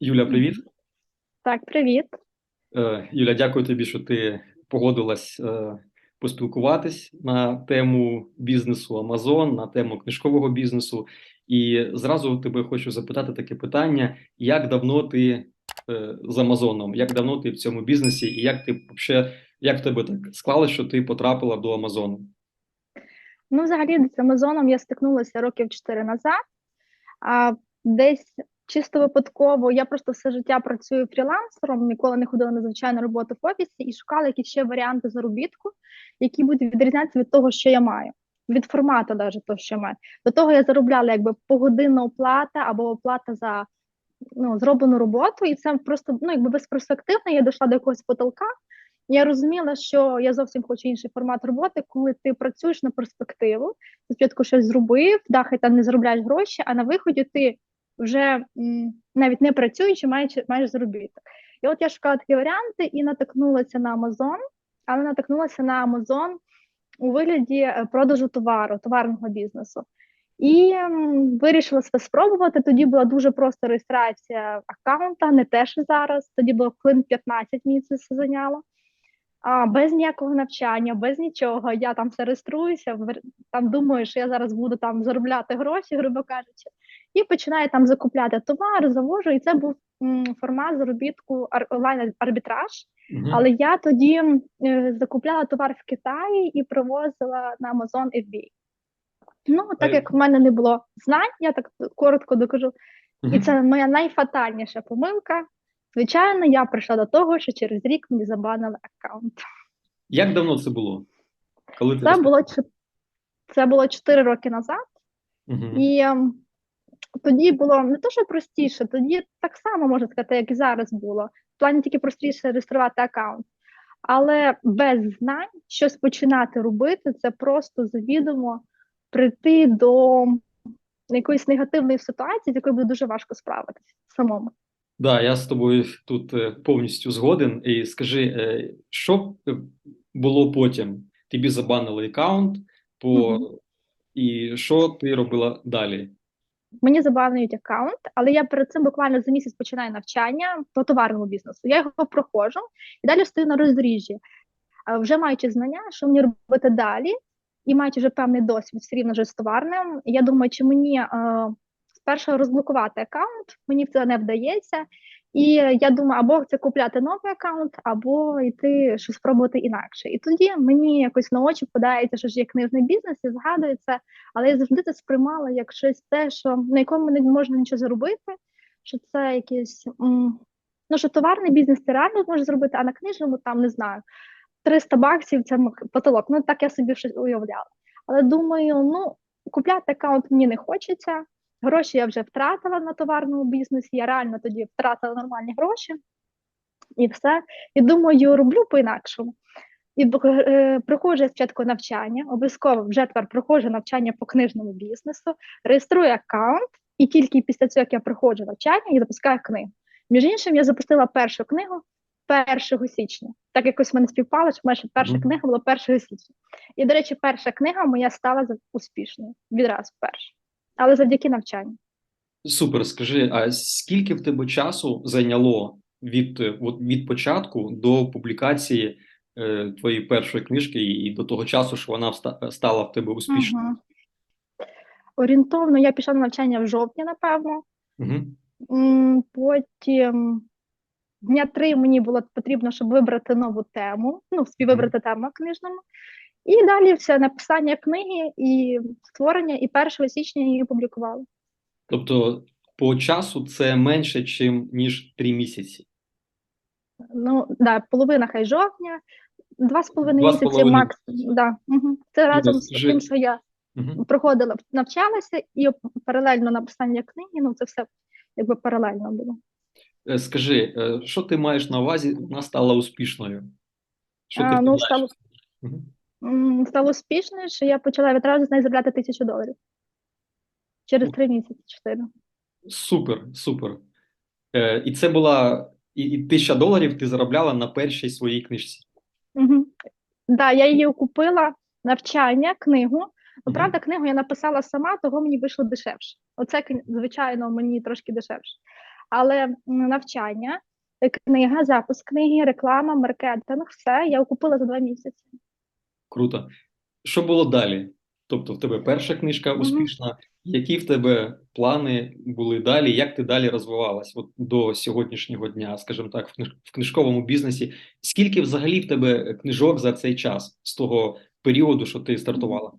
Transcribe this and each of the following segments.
Юля, привіт. Так, привіт. Е, Юля, дякую тобі, що ти погодилась е, поспілкуватись на тему бізнесу Amazon, на тему книжкового бізнесу. І зразу тебе хочу запитати таке питання: як давно ти е, з Амазоном? Як давно ти в цьому бізнесі, і як ти вообще, як в тебе так склалося, що ти потрапила до Амазону? Ну, взагалі, з Амазоном я стикнулася років 4 назад. А десь чисто випадково я просто все життя працюю фрілансером, ніколи не ходила на звичайну роботу в офісі і шукала якісь ще варіанти заробітку, які будуть відрізнятися від того, що я маю, від формату, навіть того, що я маю. До того я заробляла якби погодинна оплата або оплата за ну, зроблену роботу, і це просто ну, якби безперспективно. Я дійшла до якогось потолка. Я розуміла, що я зовсім хочу інший формат роботи, коли ти працюєш на перспективу, ти спочатку щось зробив, да, хай там не заробляєш гроші, а на виході ти вже навіть не працюючи, маєш, маєш заробіток. І от я шукала такі варіанти і натикнулася на Amazon, але натикнулася на Amazon у вигляді е, продажу товару, товарного бізнесу. І вирішила себе спробувати. Тоді була дуже проста реєстрація аккаунта, не те, що зараз. Тоді було хвилин 15 місяців зайняло. А, без ніякого навчання, без нічого. Я там все реєструюся, там думаю, що я зараз буду там заробляти гроші, грубо кажучи, і починаю там закупляти товар, завожу. І це був формат заробітку онлайн-арбітраж. Мгм. Але я тоді е, закупляла товар в Китаї і привозила на Amazon FBA. Ну, так Е. як в мене не було знань, я так коротко докажу, і це моя найфатальніша помилка. Звичайно, я прийшла до того, що через рік мені забанили аккаунт. Як давно це було? Коли Це розпочала? було це було 4 роки назад, Мгм. і ем, тоді було не то, що простіше, тоді так само можна сказати, як і зараз було. В плані тільки простіше реєструвати аккаунт. Але без знань щось починати робити, це просто завідомо прийти до якоїсь негативної ситуації, з якою буде дуже важко справитися самому. Да, я з тобою тут е, повністю згоден. І скажи, е, що е, було потім? Тобі забанили аккаунт, по... Мгм. і що ти робила далі? Мені забанують аккаунт, але я перед цим буквально за місяць починаю навчання по товарному бізнесу. Я його проходжу і далі стою на розріжжі, вже маючи знання, що мені робити далі, і маючи вже певний досвід все рівно вже з товарним. Я думаю, чи мені е, спершу розблокувати аккаунт, мені це не вдається. І я думаю, або це купляти новий аккаунт, або йти щось спробувати інакше. І тоді мені якось на очі подається, що ж є книжний бізнес, і згадується, але я завжди це сприймала як щось те, що на якому не можна нічого заробити, що це якийсь ну що товарний бізнес ти реально зможеш зробити, а на книжному там не знаю. 300 баксів це потолок. Ну так я собі щось уявляла. Але думаю, ну купляти аккаунт мені не хочеться. Гроші я вже втратила на товарному бізнесі. Я реально тоді втратила нормальні гроші і все. І думаю, роблю по-інакшому. І е, проходжу спочатку навчання, обов'язково вже тепер проходжу навчання по книжному бізнесу, реєструю аккаунт, і тільки після цього, як я проходжу навчання, я запускаю книгу. Між іншим, я запустила першу книгу 1 січня. Так якось в мене співпало, що моя перша Мгм. книга була 1 січня. І, до речі, перша книга моя стала успішною відразу перша. Але завдяки навчанню. Супер, скажи, а скільки в тебе часу зайняло від, е, от, від початку до публікації е, твоєї першої книжки і, до того часу, що вона вста- стала в тебе успішною? Мгм. Орієнтовно я пішла на навчання в жовтні, напевно. М, Потім дня три мені було потрібно, щоб вибрати нову тему, ну, собі Мгм. вибрати тему книжному. І далі все написання книги і створення, і 1 січня її опублікувала. Тобто по часу це менше, чим, ніж три місяці. Ну, да, половина хай жовтня, два з половиною Два місяці максимум. Да. Угу. Це разом з тим, що я Мгм. проходила, навчалася, і паралельно написання книги, ну це все якби паралельно було. Е, Скажи, е, що ти маєш на увазі, вона стала успішною? Що ти ну, стало, Мгм. Стало успішніше, що я почала відразу з неї заробляти тисячу доларів. Через три місяці, чотири. Супер, супер. Е, і це була і, і тисяча доларів ти заробляла на першій своїй книжці. Угу. Да, я її купила навчання, книгу. Ну, правда, книгу я написала сама, того мені вийшло дешевше. Оце, звичайно, мені трошки дешевше. Але навчання, книга, запуск книги, реклама, маркетинг, все я окупила за два місяці. Круто. Що було далі? Тобто, в тебе перша книжка успішна. Які в тебе плани були далі? Як ти далі розвивалась от до сьогоднішнього дня, скажімо так, в книж- в книжковому бізнесі? Скільки взагалі в тебе книжок за цей час з того періоду, що ти стартувала?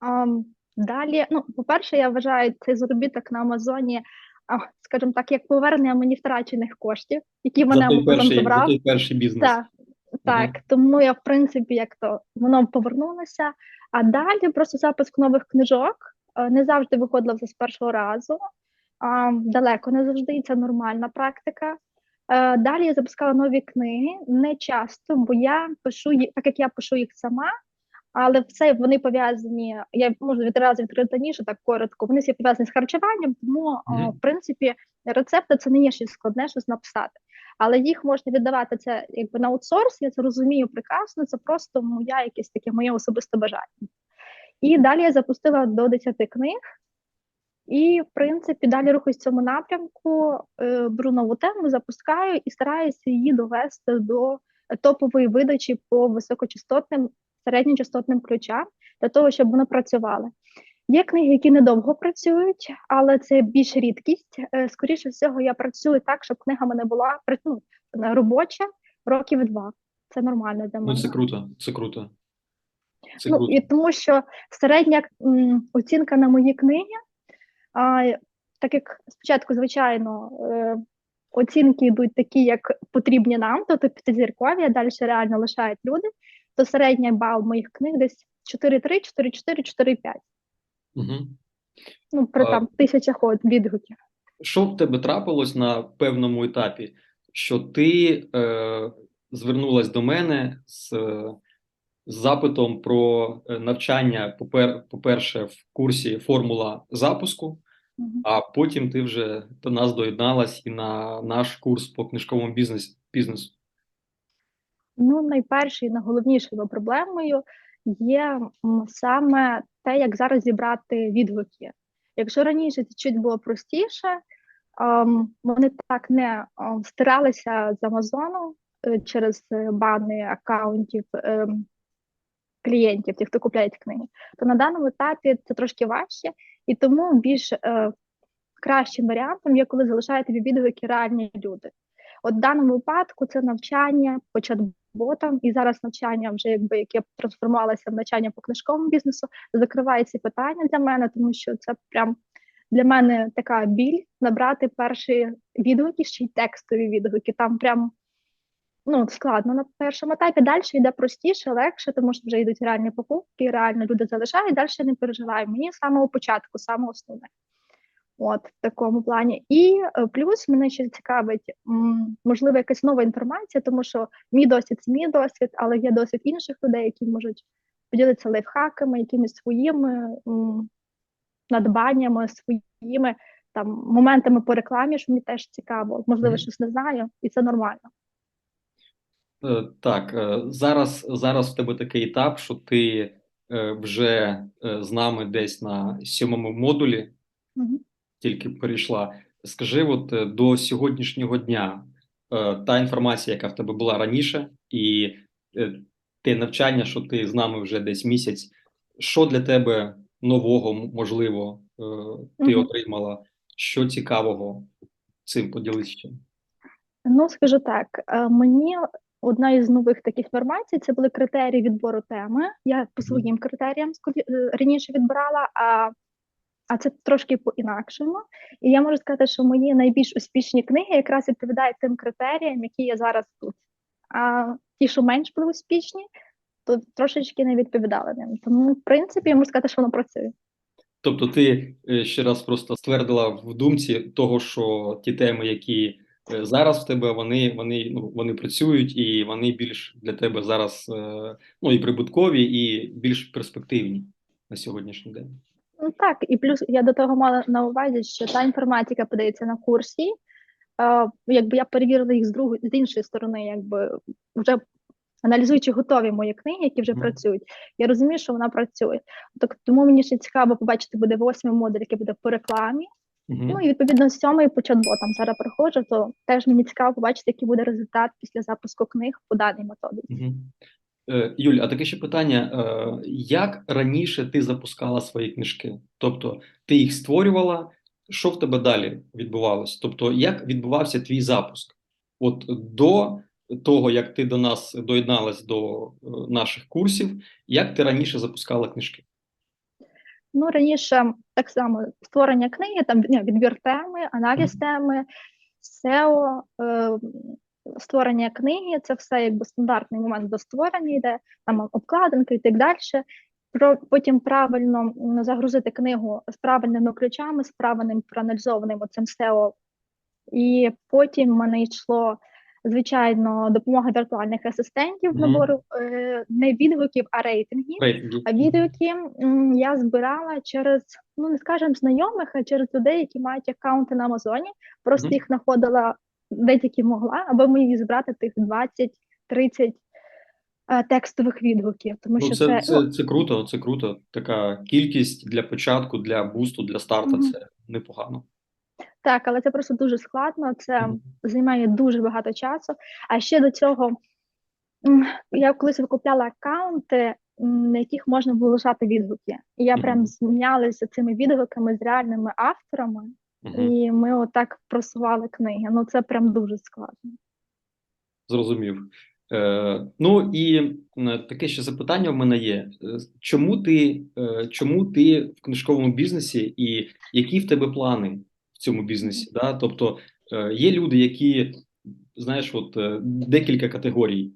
Ам, далі, ну, по-перше, я вважаю цей заробіток на Амазоні, скажімо так, як повернення мені втрачених коштів, які За мене той Амазон перший, за забрав. той перший бізнес. Так, так. Тому я, в принципі, як то воно повернулося. А далі просто запуск нових книжок е, не завжди виходило вже з першого разу. а, Далеко не завжди, і це нормальна практика. Е, Далі я запускала нові книги не часто, бо я пишу їх, так як я пишу їх сама, але все вони пов'язані. Я можу відразу відкрити раніше, так коротко. Вони всі пов'язані з харчуванням, тому о, Мгм. в принципі рецепти це не є щось складне, щось написати. Але їх можна віддавати це якби на аутсорс. Я це розумію прекрасно. Це просто моя якесь таке моє особисте бажання. І далі я запустила до 10 книг. І, в принципі, далі рухаюсь в цьому напрямку, е, беру нову тему, запускаю і стараюся її довести до топової видачі по високочастотним, середньочастотним ключам для того, щоб вони працювали. Є книги, які недовго працюють, але це більш рідкість. Е, Скоріше всього, я працюю так, щоб книга мене була ну, робоча років два. Це нормально для мене. Ну, це круто, це круто. Це Ну, круто. і тому що середня оцінка на мої книги, а, так як спочатку, звичайно, е, оцінки йдуть такі, як потрібні нам, тобто п'ятизіркові, а далі реально лишають люди, то середній бал моїх книг десь 4,3, 4,4, 4,5. Угу. Ну, при А- там тисячах відгуків. Що в тебе трапилось на певному етапі, що ти е, звернулась до мене з, е, з запитом про е, навчання, попер, по-перше, в курсі формула запуску, Мгм. а потім ти вже до нас доєдналась і на наш курс по книжковому бізнес, бізнесу. Ну, найпершою і найголовнішою проблемою є саме те, як зараз зібрати відгуки. Якщо раніше це чуть було простіше, ем, вони так не ем, стиралися з Амазону е, через е, бани аккаунтів ем, клієнтів, тих, хто купляють книги, то на даному етапі це трошки важче, і тому більш е, кращим варіантом є, коли залишають тобі відгуки реальні люди. От в даному випадку це навчання по чат-ботам, і зараз навчання, вже якби яке трансформувалося в навчання по книжковому бізнесу, закриває ці питання для мене, тому що це прям для мене така біль набрати перші відгуки, ще й текстові відгуки. Там прям ну, складно на першому етапі. Далі йде простіше, легше, тому що вже йдуть реальні покупки, реально люди залишають, далі не переживаю. Мені з самого початку, саме основне. От в такому плані. І е, плюс мене ще цікавить, можливо, якась нова інформація, тому що мій досвід це мій досвід, але є досвід інших людей, які можуть поділитися лайфхаками, якимись своїми надбаннями, своїми там моментами по рекламі, що мені теж цікаво. Можливо, Мгм. щось не знаю, і це нормально. Е, Так, е, зараз, зараз в тебе такий етап, що ти вже з нами десь на сьомому модулі, Мгм. Тільки перейшла. Скажи, от е, до сьогоднішнього дня е, та інформація, яка в тебе була раніше, і е, те навчання, що ти з нами вже десь місяць, що для тебе нового, можливо, ти отримала? Що цікавого цим поділися? Ну, скажу так, мені одна із нових таких інформацій це були критерії відбору теми. Я по своїм критеріям раніше відбирала, а, а це трошки по-інакшому. І я можу сказати, що мої найбільш успішні книги якраз відповідають тим критеріям, які є зараз тут. А ті, що менш були успішні, то трошечки не відповідали ним. Тому, в принципі, я можу сказати, що воно працює. Тобто, ти е, ще раз просто ствердила в думці того, що ті теми, які е, зараз в тебе, вони, вони, ну, вони працюють і вони більш для тебе зараз е, ну, і прибуткові, і більш перспективні на сьогоднішній день. Ну так, і плюс я до того мала на увазі, що та інформація, яка подається на курсі, е, якби я перевірила їх з другої з іншої сторони, якби вже аналізуючи готові мої книги, які вже Мгм. працюють, я розумію, що вона працює. Так тому мені ще цікаво побачити буде восьмий модуль, який буде по рекламі. Мгм. Ну і відповідно з сьомої по чат-ботам зараз приходжу, то теж мені цікаво побачити, який буде результат після запуску книг по даній методиці. Мгм. Е, Юль, а таке ще питання: е, як раніше ти запускала свої книжки? Тобто ти їх створювала, що в тебе далі відбувалося? Тобто, як відбувався твій запуск? От до того, як ти до нас доєдналась до е, наших курсів, як ти раніше запускала книжки? Ну, раніше так само створення книги, там відбір теми, аналіз теми, SEO, е, створення книги це все якби стандартний момент до створення йде, там обкладинки і так далі. Про потім правильно загрузити книгу з правильними ключами, з правильним проаналізованим оцим SEO. І потім в мене йшло. Звичайно, допомога віртуальних асистентів Мгм. набору е, не відгуків, а рейтингів. Рейтинги? А відгуки м, я збирала через, ну не скажемо знайомих, а через людей, які мають аккаунти на Амазоні. Просто Мгм. їх знаходила де тільки могла, аби мені зібрати тих 20-30 е, текстових відгуків. Тому Ну, що це, це, це, це круто, це круто. Така кількість для початку, для бусту, для старта Мгм. це непогано. так, але це просто дуже складно. Це Мгм. займає дуже багато часу. А ще до цього я колись викупляла аккаунти, на яких можна було лишати відгуки. І я прям змінялася цими відгуками з реальними авторами. Мгм. І ми отак просували книги. Ну це прям дуже складно. Зрозумів. Е, ну і таке ще запитання в мене є: Е, чому ти, е, чому ти в книжковому бізнесі, і які в тебе плани в цьому бізнесі? Да? Тобто е, є люди, які знаєш, от е, декілька категорій.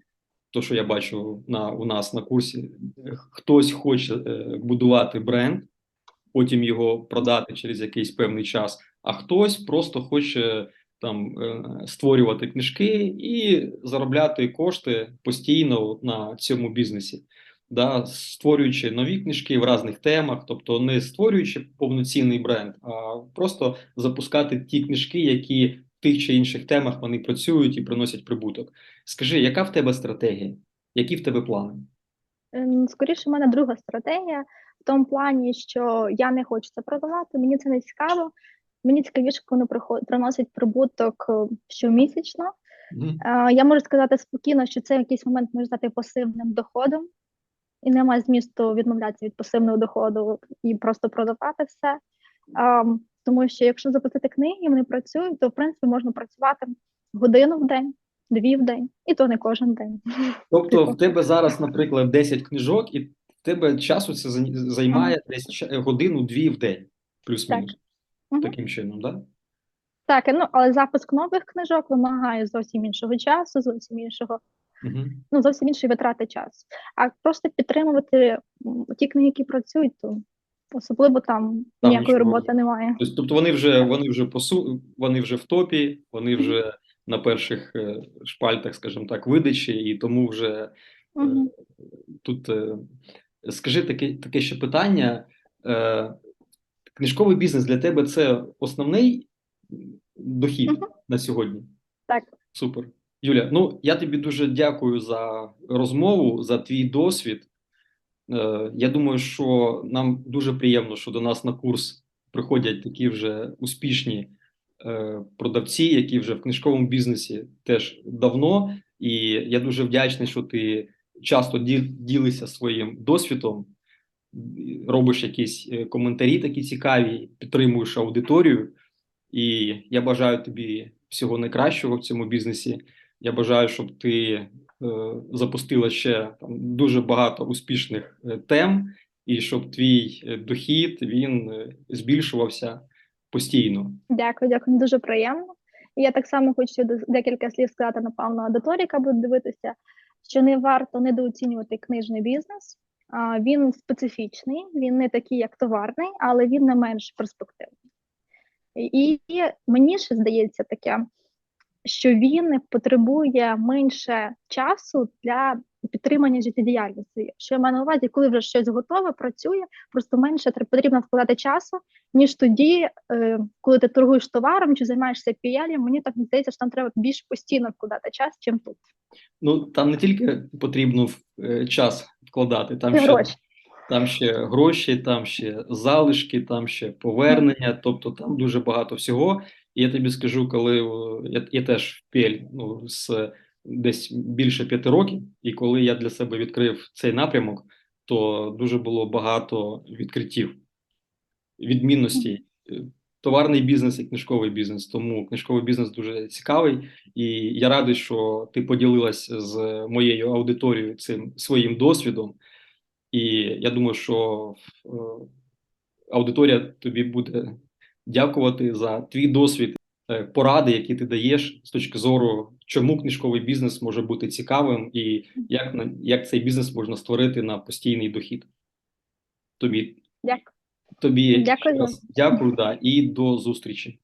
То, що я бачу на у нас на курсі, Е, хтось хоче е, будувати бренд, потім його продати через якийсь певний час, а хтось просто хоче там е, створювати книжки і заробляти кошти постійно на цьому бізнесі, да, створюючи нові книжки в різних темах, тобто не створюючи повноцінний бренд, а просто запускати ті книжки, які в тих чи інших темах вони працюють і приносять прибуток. Скажи, яка в тебе стратегія? Які в тебе плани? Ем, Скоріше, в мене друга стратегія в тому плані, що я не хочу це продавати, мені це не цікаво. Мені цікавіше, коли приход- приносить прибуток е, щомісячно. Е, Я можу сказати спокійно, що це в якийсь момент може стати пасивним доходом, і немає змісту відмовлятися від пасивного доходу і просто продавати все. Ем, Тому що якщо запустити книги, вони працюють, то в принципі можна працювати годину в день, дві в день, і то не кожен день. Тобто Типу. в тебе зараз, наприклад, 10 книжок, і тебе часу це зай- займає десь годину-дві в день, плюс-мінус. Мгм. Таким чином, да? Так, ну але запуск нових книжок вимагає зовсім іншого часу, зовсім іншого, Угу. ну зовсім іншої витрати часу. А просто підтримувати ті книги, які працюють, то особливо там Там ніякої роботи немає. Тобто, тобто вони вже вони вже посу, вони вже в топі, вони вже на перших е, шпальтах, скажімо так, видачі, і тому вже Мгм. тут е, скажи таке, таке ще питання. Е, Книжковий бізнес для тебе це основний дохід Мгм. на сьогодні? Так. Супер. Юля, ну я тобі дуже дякую за розмову, за твій досвід. Е, я думаю, що нам дуже приємно, що до нас на курс приходять такі вже успішні е, продавці, які вже в книжковому бізнесі теж давно. І я дуже вдячний, що ти часто ді- ділишся своїм досвідом, робиш якісь е, коментарі такі цікаві, підтримуєш аудиторію. І я бажаю тобі всього найкращого в цьому бізнесі. Я бажаю, щоб ти е, запустила ще там дуже багато успішних е, тем, і щоб твій е, дохід він збільшувався постійно. Дякую, дякую, дуже приємно. І я так само хочу декілька слів сказати, напевно, аудиторії, яка буде дивитися, що не варто недооцінювати книжний бізнес. Він специфічний, він не такий, як товарний, але він не менш перспективний. І мені ще здається таке, що він потребує менше часу для підтримання життєдіяльності. Що я маю на увазі, коли вже щось готове, працює, просто менше потрібно вкладати часу, ніж тоді, е, коли ти торгуєш товаром чи займаєшся піялем, мені так здається, що там треба більш постійно вкладати час, чим тут. Ну там не тільки потрібно е, час вкладати, там І ще гроші. Там ще гроші, там ще залишки, там ще повернення, тобто там дуже багато всього. І я тобі скажу, коли я, я теж в пель ну, з десь більше п'яти років, і коли я для себе відкрив цей напрямок, то дуже було багато відкриттів, відмінностей. Товарний бізнес і книжковий бізнес. Тому книжковий бізнес дуже цікавий, і я радий, що ти поділилась з моєю аудиторією цим своїм досвідом. І я думаю, що е, аудиторія тобі буде дякувати за твій досвід, е, поради, які ти даєш з точки зору, чому книжковий бізнес може бути цікавим, і як, як цей бізнес можна створити на постійний дохід. Тобі, Дякую. тобі Дякую раз дякую, да, і до зустрічі.